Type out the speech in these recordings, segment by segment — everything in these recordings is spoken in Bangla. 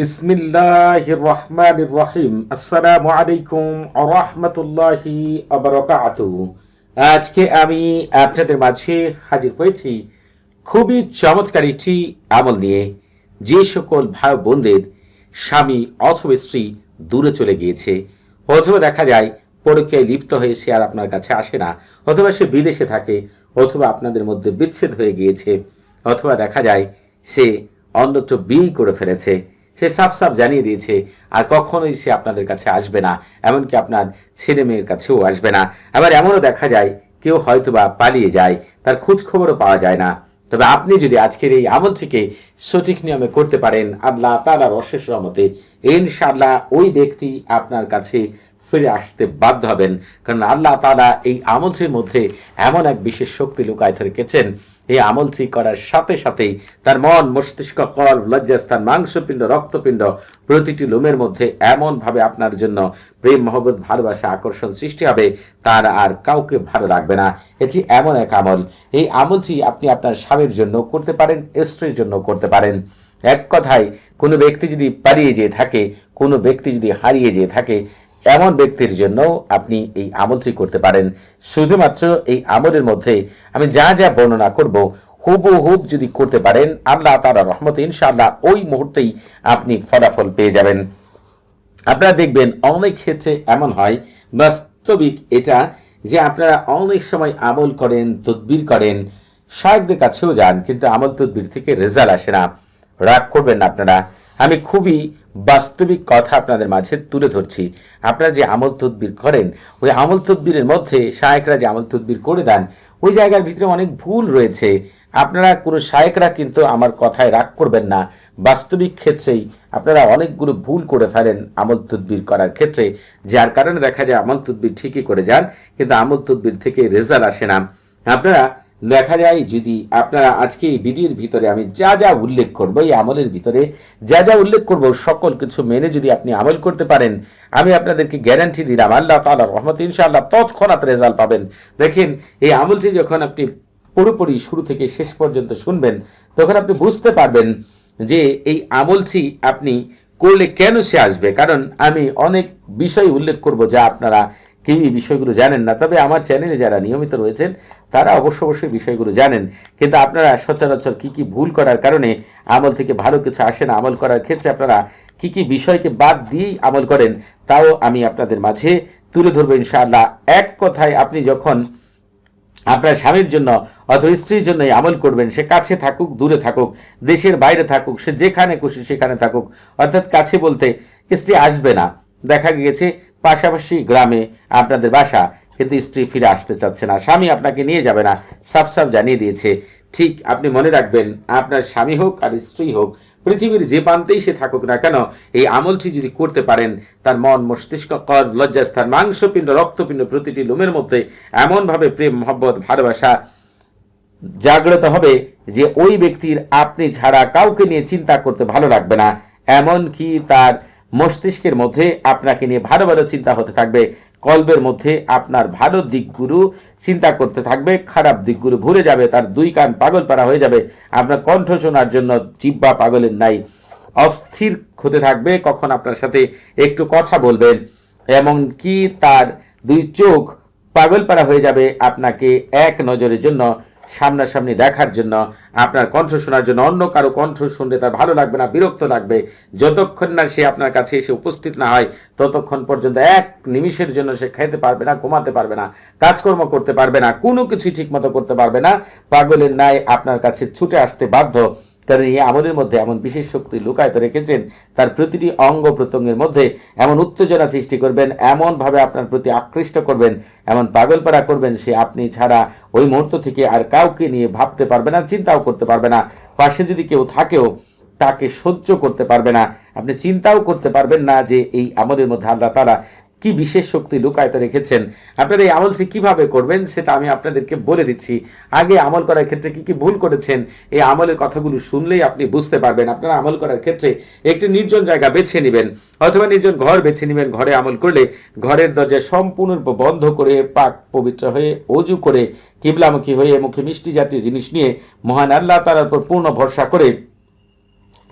বিসমিল্লাহির রহমানির রহিম আসসালামু আলাইকুম রহমতুল্লাহি আবরকাতুহু আজকে আমি আপনাদের মাঝে হাজির হয়েছি খুবই চমৎকার একটি আমল নিয়ে। যে সকল ভাই বোনদের স্বামী অথবা স্ত্রী দূরে চলে গিয়েছে, অথবা দেখা যায় পরকীয়ায় লিপ্ত হয়ে সে আর আপনার কাছে আসে না, অথবা সে বিদেশে থাকে, অথবা আপনাদের মধ্যে বিচ্ছেদ হয়ে গিয়েছে, অথবা দেখা যায় সে অন্যত্র বিয়ে করে ফেলেছে। সে সাফ সাফ জানিয়ে দিয়েছে, আর কখনোই সে আপনাদের কাছে আসবে না, এমনকি আপনার ছেলে মেয়ের কাছেও আসবে না। আবার এমনও দেখা যায়, কেউ হয়তোবা পালিয়ে যায়, তার খোঁজ খবরও পাওয়া যায় না। তবে আপনি যদি আজকের এই আমল থেকে সঠিক নিয়মে করতে পারেন, আল্লাহ তালার অশেষ রহমতে, ইনশাআল্লাহ ওই ব্যক্তি আপনার কাছে ফিরে আসতে বাধ্য হবেন। কারণ আল্লাহ তালা এই আমলটির মধ্যে এমন এক বিশেষ শক্তি লুকায় রেখেছেন এই আমলটি করার সাথে সাথেই তার মন, মস্তিষ্ক কল লজ্জাস্থান, মাংসপিণ্ড, রক্তপিণ্ড প্রতিটি লোমের মধ্যে এমনভাবে আপনার জন্য প্রেম, মহব্বত, ভালোবাসা, আকর্ষণ সৃষ্টি হবে, তার আর কাউকে ভালো লাগবে না। এটি এমন এক আমল। এই আমলটি আপনি আপনার স্বামীর জন্য করতে পারেন, স্ত্রীর জন্য করতে পারেন। এক কথায়, কোনো ব্যক্তি যদি পালিয়ে যেয়ে থাকে, কোনো ব্যক্তি যদি হারিয়ে যেয়ে থাকে এমন ব্যক্তির জন্য আপনি এই আমলটি করতে পারেন। শুধুমাত্র এই আমলের মধ্যে আমি যা যা বর্ণনা করব হুবু হুব যদি করতে পারেন, আল্লাহ তারা রহমত ইনশাআল্লাহ ওই মুহূর্তেই আপনি ফলাফল পেয়ে যাবেন। আপনারা দেখবেন অনেক ক্ষেত্রে এমন হয়, বাস্তবিক এটা যে আপনারা অনেক সময় আমল করেন, তদবির করেন শায়কদের কাছেও যান, কিন্তু আমল তদবির থেকে রেজাল্ট আসে না। রাগ করবেন না আপনারা। আমি খুবই বাস্তবিক কথা আপনাদের মাঝে তুলে ধরছি। আপনারা যে আমল তদবির করেন, ওই আমল তদবিরের মধ্যে শায়েকরা যে আমল তদবির করে দেন, ওই জায়গার ভিতরে অনেক ভুল রয়েছে। আপনারা কোনো শায়েকরা কিন্তু আমার কথায় রাগ করবেন না। বাস্তবিক ক্ষেত্রেই আপনারা অনেকগুলো ভুল করে ফেলেন আমল তদবির করার ক্ষেত্রে। যার কারণে দেখা যায় আমল তদবির ঠিকই করে যান, কিন্তু আমল তদবির থেকে রেজাল্ট আসে না। আপনারা দেখা যায় যদি আপনারা আজকে এই ভিডিওর ভিতরে আমি যা যা উল্লেখ করব, এই আমলের ভিতরে যা যা উল্লেখ করব, সকল কিছু মেনে যদি আপনি আমল করতে পারেন, আমি আপনাদেরকে গ্যারান্টি দিলাম, আল্লাহ তালা রহমত ইনশাআল্লাহ তৎক্ষণাৎ রেজাল্ট পাবেন। দেখেন, এই আমলটি যখন আপনি পুরোপুরি শুরু থেকে শেষ পর্যন্ত শুনবেন, তখন আপনি বুঝতে পারবেন যে এই আমলটি আপনি করলে কেন সে আসবে। কারণ আমি অনেক বিষয় উল্লেখ করব যা আপনারা কেউ এই বিষয়গুলো জানেন না, তবে আমার চ্যানেলে যারা নিয়মিত রয়েছেন, তারা অবশ্য অবশ্যই বিষয়গুলো জানেন। কিন্তু আপনারা সচরাচর কি কি ভুল করার কারণে আমল থেকে ভালো কিছু আসে না, আমল করার ক্ষেত্রে আপনারা কি কি বিষয়কে বাদ দিয়েই আমল করেন, তাও আমি আপনাদের মাঝে তুলে ধরবো ইনশাআল্লাহ। এক কথায় আপনি যখন আপনার স্বামীর জন্য অথবা স্ত্রীর জন্য আমল করবেন, সে কাছে থাকুক, দূরে থাকুক, দেশের বাইরে থাকুক, সে যেখানে খুশি সেখানে থাকুক। অর্থাৎ কাছে বলতে স্ত্রী আসবে না। দেখা গিয়েছে পাশাপাশি গ্রামে আপনাদের বাসা কিন্তু স্ত্রী ফিরে আসতে চাচ্ছে না, স্বামী আপনাকে নিয়ে যাবে না। সাফ সাফ জানিয়ে দিয়েছে, ঠিক, আপনি মনে রাখবেন, আপনার স্বামী হোক আর স্ত্রী হোক, পৃথিবীর যে প্রান্তেই সে থাকুক না কেন, এই আমলটি যদি করতে পারেন, তার মন, মস্তিষ্ক কর লজ্জাস্থান, মাংসপিণ্ড, রক্তপিণ্ড প্রতিটি লোমের মধ্যে এমনভাবে প্রেম, মহব্বত, ভালোবাসা জাগ্রত হবে যে ওই ব্যক্তির আপনি ছাড়া কাউকে নিয়ে চিন্তা করতে ভালো লাগবে না। এমনকি তার মস্তিষ্কের মধ্যে আপনাকে নিয়ে ভালো ভালো চিন্তা হতে থাকবে। কল্পের মধ্যে আপনার ভালো দিকগুলো চিন্তা করতে থাকবে। খারাপ দিকগুলো ভুলে যাবে, তার দুই কান পাগল পাড়া হয়ে যাবে। আপনার কণ্ঠ শোনার জন্য জিব্বা পাগলের নাই। অস্থির হতে থাকবে, কখন আপনার সাথে একটু কথা বলবেন। এমনকি তার দুই চোখ পাগল পাড়া হয়ে যাবে। আপনাকে এক নজরের জন্য সামনাসামনি দেখার জন্য, আপনার কণ্ঠ শোনার জন্য, অন্য কারও কণ্ঠ শুনলে তার ভালো লাগবে না, বিরক্ত লাগবে। যতক্ষণ না সে আপনার কাছে এসে উপস্থিত না হয়, ততক্ষণ পর্যন্ত এক নিমিষের জন্য সে খেতে পারবে না, ঘুমাতে পারবে না, কাজকর্ম করতে পারবে না, কোনো কিছুই ঠিকমতো করতে পারবে না। পাগলের ন্যায় আপনার কাছে ছুটে আসতে বাধ্য। কারণ এই আমলের মধ্যে এমন বিশেষ শক্তি লুকায়িত রেখেছেন, তার প্রতিটি অঙ্গ প্রত্যঙ্গের মধ্যে এমন উত্তেজনা সৃষ্টি করবেন, এমনভাবে আপনার প্রতি আকৃষ্ট করবেন, এমন পাগলপাড়া করবেন সে আপনি ছাড়া ওই মুহূর্ত থেকে আর কাউকে নিয়ে ভাবতে পারবে না, চিন্তাও করতে পারবে না। পাশে যদি কেউ থাকেও, তাকে সহ্য করতে পারবে না। আপনি চিন্তাও করতে পারবেন না যে এই আমলের মধ্যে আল্লাহ তারা কি বিশেষ শক্তি লুকায়িত রেখেছেন? আপনারা এই আমলটি কীভাবে করবেন সেটা আমি আপনাদেরকে বলে দিচ্ছি। আগে আমল করার ক্ষেত্রে কি কি ভুল করেছেন? এই আমলের কথাগুলো শুনলেই আপনি বুঝতে পারবেন। আপনারা আমল করার ক্ষেত্রে একটি নির্জন জায়গা বেছে নেবেন, অথবা নির্জন ঘর বেছে নেবেন। ঘরে আমল করলে ঘরের দরজা সম্পূর্ণ বন্ধ করে, পাক পবিত্র হয়ে অজু করে, কিবলামুখী হয়ে মুখে মিষ্টি জাতীয় জিনিস নিয়ে মহান আল্লাহ তালার উপর পূর্ণ ভরসা করে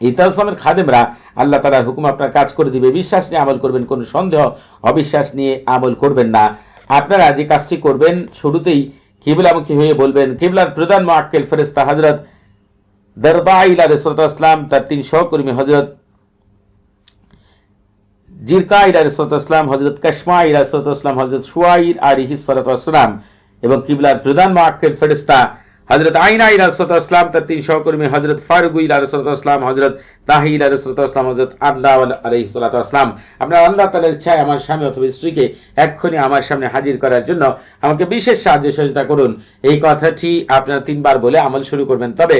এই তালসামের খাদেমরা আল্লাহ তালার হুকুম আপনার কাজ করে দিবে। বিশ্বাস নিয়ে আমল করবেন, কোনো সন্দেহ, অবিশ্বাস নিয়ে আমল করবেন না। আপনারা যে কাজটি করবেন, শুরুতেই কিবলামুখী হয়ে বলবেন, কিবলার প্রধান মাক্কেল ফেরেস্তা হজরত দরবা ইলা আসলাম তার তিন সহকর্মী হজরত জিরকা ইলা রসরত হজরত কসমা ইলা রসরত আসলাম হজরত সুয়াইর আলিহি সরত আসলাম এবং কিবলার প্রধান মাক্কেল ফেরেস্তা হজরত আইনা আসলাম তার তিন সহকর্মী হজরত ফারুক রসরত হজরত তাহি ইলা রসরত হজরত আল্লাহ আলহি সালাত আপনার আল্লাহ তালার ইচ্ছায় আমার স্বামী অথবা স্ত্রীকে এক্ষুনি আমার সামনে হাজির করার জন্য আমাকে বিশেষ সাহায্য সহযোগিতা করুন। এই কথাটি আপনারা তিনবার বলে আমল শুরু করবেন। তবে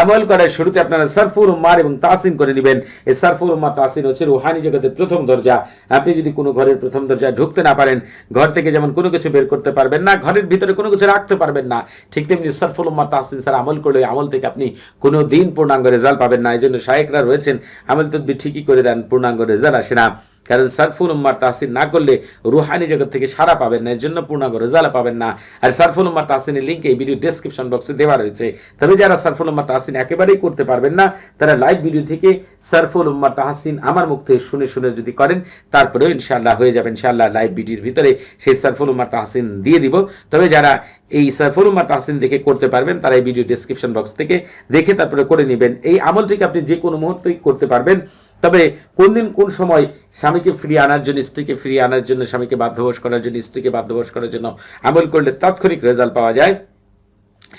আমল করার শুরুতে আপনারা সারফুর উম্মার এবং তাসিন করে নেবেন। এই সারফুর উম্মার তাসিন হচ্ছে রুহানি জগতের প্রথম দরজা। আপনি যদি কোনো ঘরের প্রথম দরজায় ঢুকতে না পারেন, ঘর থেকে যেমন কোনো কিছু বের করতে পারবেন না, ঘরের ভিতরে কোনো কিছু রাখতে পারবেন না, ঠিক তেমনি সারফুল উম্মার তাহসিন স্যার আমল করলে ওই আমল থেকে আপনি কোনো দিন পূর্ণাঙ্গ রেজাল্ট পাবেন না। এই জন্য শায়েকরা রয়েছেন, আমল তদ্বি ঠিকই করে দেন, পূর্ণাঙ্গ রেজাল্ট আসে না। কারণ সারফুল উম্মার তাহসিন না করলে রুহানি জগৎ থেকে সারা পাবেন না এর জন্য পূর্ণাঙ্গ রেজাল্ট পাবেন না। আর সারফুল উম্মার তাহসিনের লিঙ্ক এই ভিডিও ডেসক্রিপশন বক্সে দেওয়া রয়েছে। তবে যারা সারফুল উম্মার তাহসিন একেবারেই করতে পারবেন না, তারা লাইভ ভিডিও থেকে সারফুল উম্মার তাহসিন আমার মুখ থেকে শুনে শুনে যদি করেন, তারপরেও ইনশাআল্লাহ হয়ে যাবে। ইনশাআল্লাহ লাইভ ভিডিওর ভিতরে সেই সারফুল উম্মার তাহসিন দিয়ে দিব। তবে যারা এই সারফুল উম্মার তাহসিন দেখে করতে পারবেন, তারা এই ভিডিও ডেসক্রিপশন বক্স থেকে দেখে তারপরে করে নেবেন। এই আমলটিকে আপনি যে কোনো মুহূর্তেই করতে পারবেন। তবে কোন দিন কোন সময় স্বামীকে ফিরিয়ে আনার জন্য, স্ত্রীকে ফিরিয়ে আনার জন্য, স্বামীকে বাধ্যবশ করার জন্য, স্ত্রীকে বাধ্যবশ করার জন্য আমল করলে তাৎক্ষণিক রেজাল্ট পাওয়া যায়?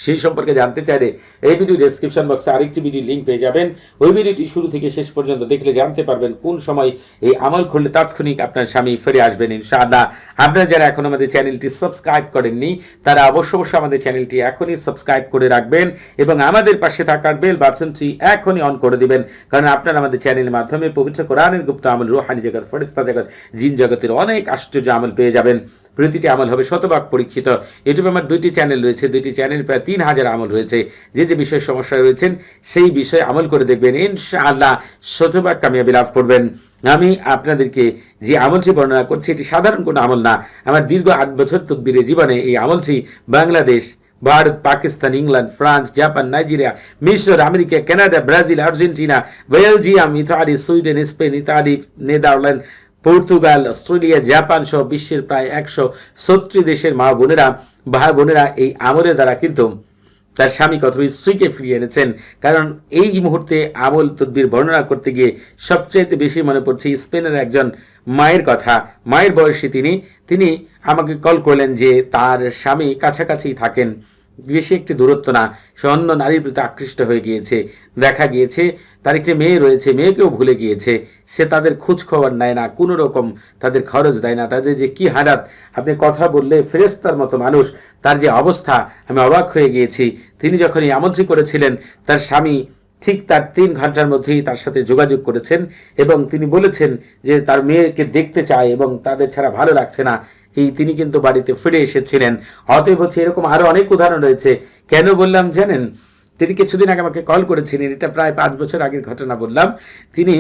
সেই সম্পর্কে জানতে চাইলে এই ভিডিও ডেসক্রিপশন বক্সে আরেকটি ভিডিও লিঙ্ক পেয়ে যাবেন। ওই ভিডিওটি শুরু থেকে শেষ পর্যন্ত দেখলে জানতে পারবেন কোন সময় এই আমল করলে তাৎক্ষণিক আপনার স্বামী ফিরে আসবেন ইনশাআল্লাহ। আপনারা যারা এখন আমাদের চ্যানেলটি সাবস্ক্রাইব করেননি, তারা অবশ্য অবশ্যই আমাদের চ্যানেলটি এখনই সাবস্ক্রাইব করে রাখবেন এবং আমাদের পাশে থাকার বেল বাটনটি এখনই অন করে দিবেন। কারণ আপনারা আমাদের চ্যানেলের মাধ্যমে পবিত্র কোরআনের গুপ্ত আমল, রুহানি জগৎ ফরিস্তা জগৎ, জিন জগতের অনেক আশ্চর্য আমল পেয়ে যাবেন। প্রতিটি আমল হবে শতভাগ পরীক্ষিত। ইউটিউবে আমার দুইটি চ্যানেল রয়েছে, দুইটি চ্যানেল প্রায় তিন হাজার আমল রয়েছে। যে যে বিষয়ে সমস্যা রয়েছেন, সেই বিষয়ে আমল করে দেখবেন। ইনশাআল্লাহ শতভাগ কামিয়াবি লাভ করবেন। আমি আপনাদেরকে যে আমলটি বর্ণনা করছি, এটি সাধারণ কোনো আমল না। আমার দীর্ঘ আট বছর তদ্বিরে জীবনে এই আমলটি Bangladesh, Bharat, Pakistan, England, France, Japan, Nigeria, মিশর, America, Canada, Brazil, Argentina, Belgium, Italy, Sweden, Spain, Italy, Netherland Portugal, Australia, Japan সহ বিশ্বের প্রায় একশো সত্তর দেশের মা বোনেরা, ভাই বোনেরা এই আমলের দ্বারা কিন্তু তার স্বামী অথবা স্ত্রীকে ফিরিয়ে এনেছেন। কারণ এই মুহূর্তে আমল তদ্বির বর্ণনা করতে গিয়ে সবচাইতে বেশি মনে পড়ছে স্পেনের একজন মায়ের কথা। মায়ের বয়সী তিনি তিনি আমাকে কল করলেন যে তার স্বামী কাছাকাছি থাকেন। বেশি একটি দূরত্ব না। সে অন্য নারীর প্রতি আকৃষ্ট হয়ে গিয়েছে। দেখা গিয়েছে, তার একটি মেয়ে রয়েছে, মেয়েকেও ভুলে গিয়েছে। সে তাদের খোঁজ খবর নেয় না, কোনো রকম তাদের খরচ দেয় না। তাদের যে কি হারাত, আপনি কথা বললে ফেরেস্তার মতো মানুষ, তার যে অবস্থা, আমি অবাক হয়ে গিয়েছি। তিনি যখন এই আমলটি করেছিলেন, তার স্বামী ঠিক তার তিন ঘণ্টার মধ্যেই তার সাথে যোগাযোগ করেছেন এবং তিনি বলেছেন যে তার মেয়েকে দেখতে চায় এবং তাদের ছাড়া ভালো লাগছে না। এই তিনি কিন্তু বাড়িতে ফিরে এসেছিলেন। অতএব হচ্ছে এরকম আরও অনেক উদাহরণ রয়েছে। কেন বললাম, জানেন? তিনি কিছুদিন আগে আমাকে কল করেছিলেন, এটা প্রায় পাঁচ বছর আগের ঘটনা বললাম। তিনি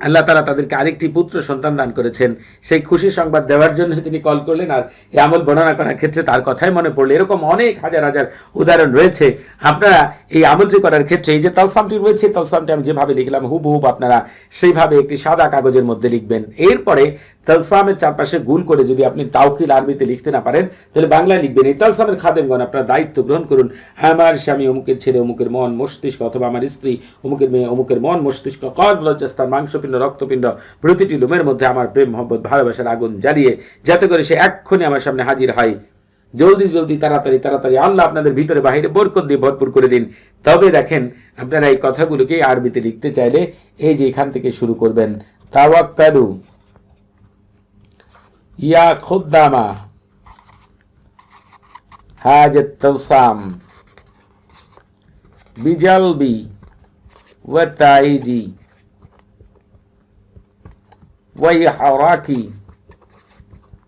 আল্লাহ তালা তাদেরকে আরেকটি পুত্র সন্তান দান করেছেন। সেই খুশি সংবাদ দেওয়ার জন্য তিনি কল করলেন আর এই আমল বর্ণনা করার ক্ষেত্রে তার কথাই মনে পড়ল। এরকম অনেক হাজার হাজার উদাহরণ রয়েছে। আপনারা এই আমলটি করার ক্ষেত্রে এই যে তালসামটি রয়েছে, তালসামটি আমি যেভাবে লিখলাম, হুবহুব আপনারা সেইভাবে একটি সাদা কাগজের মধ্যে লিখবেন। এরপরে তালসামের চারপাশে গুল করে যদি আপনি তাওকিল আরবিতে লিখতে না পারেন, তাহলে বাংলায় লিখবেন এই তালসামের খাদেমগণ, আপনার দায়িত্ব গ্রহণ করুন। আমার স্বামী অমুকের ছেলে, অমুকের মন মস্তিষ্ক, অথবা আমার স্ত্রী, অমুকের মেয়ে, অমুকের মন মস্তিষ্ক কর লজ্জাস্তান মাংসপিণ্ড, রক্তপিণ্ড, প্রতিটি লোমের মধ্যে আমার প্রেম, মহব্বত, ভালোবাসার আগুন জ্বালিয়ে যাতে করে সে এক্ষুনি আমার সামনে হাজির হয়। জলদি জলদি, তাড়াতাড়ি তাড়াতাড়ি, আল্লাহ আপনাদের ভিতরে বাহিরে বরকত দিয়ে ভরপুর করে দিন। তবে দেখেন, আপনারা এই কথাগুলোকে আরবিতে লিখতে চাইলে এই যে এখান থেকে শুরু করবেন, তাওয়াক্কালু। ইয়া খুদ্দামা হাজত তলসাম বিজলবি ওয়াতাইজি ويحراكي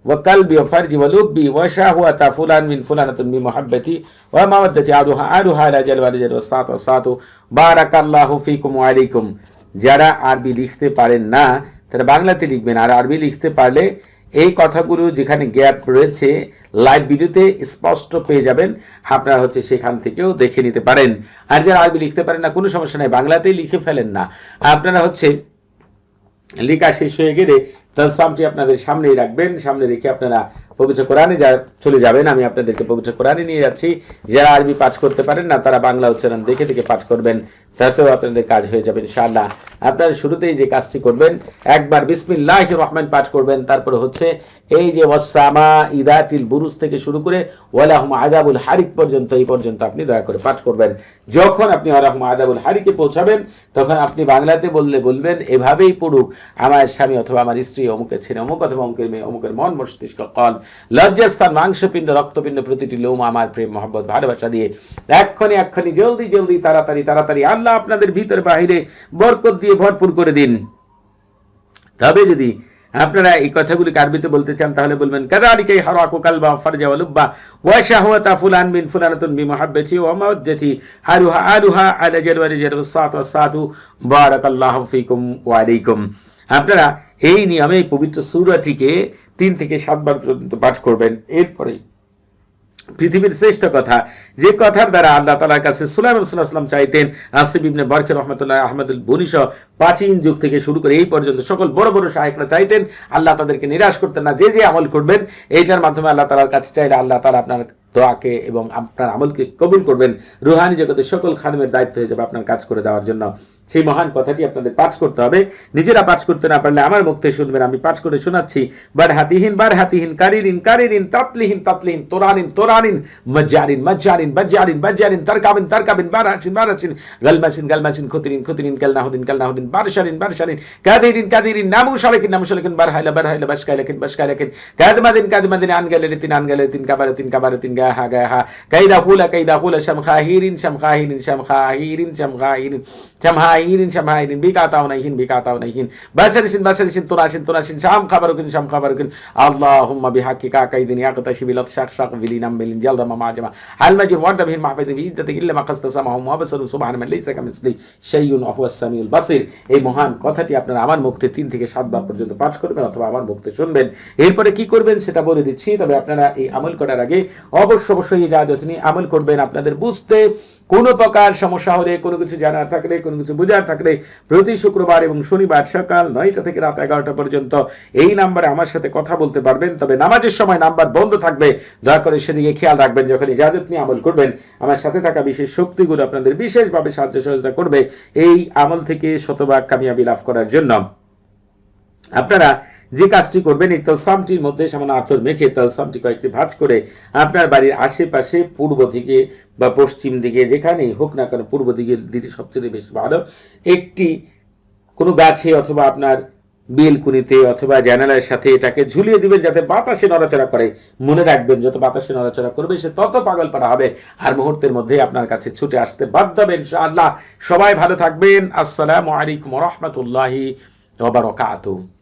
وقلبي وفرجي ولبي وشهوة فلان من فلانة بمحبتي ومودتي عدوها عدوها لا جل ولا جل والصلاة والصلاة بارك الله فيكم وعليكم যারা আরবি লিখতে পারেন না তারা বাংলাতে লিখবেন আর আরবি লিখতে পারলে এই কথাগুলো যেখানে গ্যাপ রয়েছে লাইভ ভিডিওতে স্পষ্ট পেয়ে যাবেন। আপনারা হচ্ছে সেখান থেকেও দেখে নিতে পারেন। আর যারা আরবি লিখতে পারেন না, কোনো সমস্যা নাই, বাংলাতেই লিখে ফেলেন না। আপনারা হচ্ছে লেখা শেষ হয়ে গেলে তালসামটি আপনাদের সামনেই রাখবেন, সামনে রেখে আপনারা পবিত্র কোরআনে যা চলে যাবেন, আমি আপনাদেরকে পবিত্র কোরআনে নিয়ে যাচ্ছি। যারা আরবি পাঠ করতে পারেন না, তারা বাংলা উচ্চারণ দেখে দেখে পাঠ করবেন, তাতেও আপনাদের কাজ হয়ে যাবে, ইনশাআল্লাহ। আপনারা শুরুতেই যে কাজটি করবেন, একবার বিসমিল্লাহ রহমান পাঠ করবেন, তারপরে হচ্ছে এই যে ওয়াসামা ইদাতিল বুরুজ থেকে শুরু করে ওয়ালাহম আদাবুল হারিক পর্যন্ত, এই পর্যন্ত আপনি দয়া করে পাঠ করবেন। যখন আপনি ওয়ালাহম আদাবুল হারিকে পৌঁছাবেন, তখন আপনি বাংলাতে বললে বলবেন, এভাবেই পড়ুক, আমার স্বামী অথবা আমার স্ত্রী অমুকের ছেলে অমুক অথবা অমুকের মেয়ে, অমুকের মন মস্তিষ্ক কল। লজ্জাস্থান, মাংসপিণ্ড, রক্তপিণ্ড প্রতিটি লোম, আমার প্রেম, মহব্বত, ভালোবাসা দিয়ে এক্ষণি এক্ষণি জলদি জলদি, তাড়াতাড়ি তাড়াতাড়ি, আল্লাহ আপনাদের ভিতরে বাহিরে বরকত দিয়ে ভরপুর করে দিন। তবে যদি আপনারা এই কথাগুলি আরবিতে বলতে চান, তাহলে বলবেন কাদালিকাই হারাকু কালবা ফারজা ওয়া লুব্বা ওয়া শাহওয়াতা ফুলান মিন ফুলানাতুন বি মুহাব্বতি ওয়া মাওয়াজ্জাতি হারুহা আলুহা আলা জালওয়ারি জালওয়াস সাত ওয়াস সাতু বারাকাল্লাহু ফিকুম ওয়া আলাইকুম। আপনারা এই নিয়মে এই পবিত্র সূরাটিকে তিন থেকে সাতবার পর্যন্ত পাঠ করবেন। এরপরে পৃথিবীর শ্রেষ্ঠ কথা, যে কথার দ্বারা আল্লাহ তালার কাছে সুলাইমান সাল্লাহাম চাইতেন, আসিফ ইবনে বরখে রহমতুল্লাহ আহমদুল বনিশ প্রাচীন যুগ থেকে শুরু করে এই পর্যন্ত সকল বড় বড় সাহেবরা চাইতেন, আল্লাহ তাদেরকে নিরাশ করতেন না, যে যে আমল করবেন, এইটার মাধ্যমে আল্লাহ তালার কাছে চাইলে আল্লাহ তালা আপনার দোয়াকে এবং আপনার আমলকে কবুল করবেন। রুহানি জগতের সকল খাদমের দায়িত্ব হয়ে যাবে আপনার কাজ করে দেওয়ার জন্য। সেই মহান কথাটি আপনাদের পাঠ করতে হবে। নিজেরা পাঠ করতে না পারলে আমার মুখ শুনবেন, আমি পাঠ করে শোনাচ্ছি। বার হাতিহীন বার হাতিহীন কারিরিন কারিরিন, তাতলিহীন তাতলিহীন, তোরানিন তোরানিন, মজ্জারিন মজ্জারিন বজ্জারিন বজ্জারিন তারকাবিন তারকাবিন বার হাসিন বার হাসিন গালমাসিন গালমাসিন খুতিরিন খুতিরিন কালনাহুদিন কালনাহুদিন বারশারিন বারশারিন, কাদিরিন কাদিরিন নামু শালিকিন নামু শালিকিন বার হাইলা বার হাইলা বাস কাইলাকিন বাস কাইলাকিন কাদমাদিন কাদমাদিন আন গেলে তিন আন গেলে তিন কাবারে তিন কাবারে তিন গা হা গা হা কাইদা হুলা কাইদা হুলা শাম খাহিরিন শাম খাহিরিন শাম খাহিরিন শাম খাহিরিন শাম হাহিরিন শাম হাহিরিন বিকাতাও নাইহিন বিকাতাও নাইহিন বাসারিসিন বাসারিসিন তোরাসিন তোরাসিন শাম খাবারুকিন শাম খাবারুকিন আল্লাহুম্মা বিহাক্কিকা কাইদিন ইয়াকতাশি বিলাত শাক শাক বিলিনাম বিলিন জালদামা মাজামা হাল মাজির ওয়ার্দা বিহিন মাহফিদিন বিইদ্দাতি ইল্লা মা খাসতাসামাহু মুহাব্বাসারু সুবহান মান লাইসা কামিসলি শাইউন ওয়া হুয়াস সামিউল বাসির এই মহান, কথাটি আপনারা আমার মুখতে তিন থেকে সাতবার পর্যন্ত পাঠ করবেন অথবা আমার মুখতে শুনবেন। এরপরে কি করবেন সেটা বলে দিচ্ছি। তবে আপনারা এই আমল করার আগে অবশ্য অবশ্যই যা যতনি আমল করবেন, আপনাদের বুঝতে কোনো প্রকার সমস্যা হলে, কোনো কিছু জানার থাকলে, কোনো কিছু বোঝার থাকলে প্রতি শুক্রবার এবং শনিবার সকাল নয়টা থেকে রাত এগারোটা পর্যন্ত এই নাম্বারে আমার সাথে কথা বলতে পারবেন। তবে নামাজের সময় নাম্বার বন্ধ থাকবে। দয়া করে সেদিকে খেয়াল রাখবেন, যখন ইজাজত নিয়ে আমল করবেন। আমার সাথে থাকা বিশেষ শক্তিগুলো আপনাদের বিশেষভাবে সাহায্য সহযোগিতা করবে এই আমল থেকে শতভাগ কামিয়াবি লাভ করার জন্য। আপনারা যে কাজটি করবেন, এই তলসামটির মধ্যে সামান্য আতর মেখে তলসামটি কয়েকটি ভাঁজ করে আপনার বাড়ির আশেপাশে পূর্ব দিকে বা পশ্চিম দিকে, যেখানেই হোক না কেন পূর্ব দিকে দিকে সবচেয়ে বেশি ভালো, একটি কোনো গাছে অথবা আপনার বেলকুনিতে অথবা জানালার সাথে এটাকে ঝুলিয়ে দিবেন যাতে বাতাসে নড়াচড়া করে। মনে রাখবেন, যত বাতাসে নড়াচড়া করবে, সে তত পাগল পাড়া হবে। আর মুহূর্তের মধ্যে আপনার কাছে ছুটে আসতে বাধ্য হবেন ইনশাআল্লাহ। সবাই ভালো থাকবেন। আসসালামু আলাইকুম রহমতুল্লাহি ওবরাকাতুহু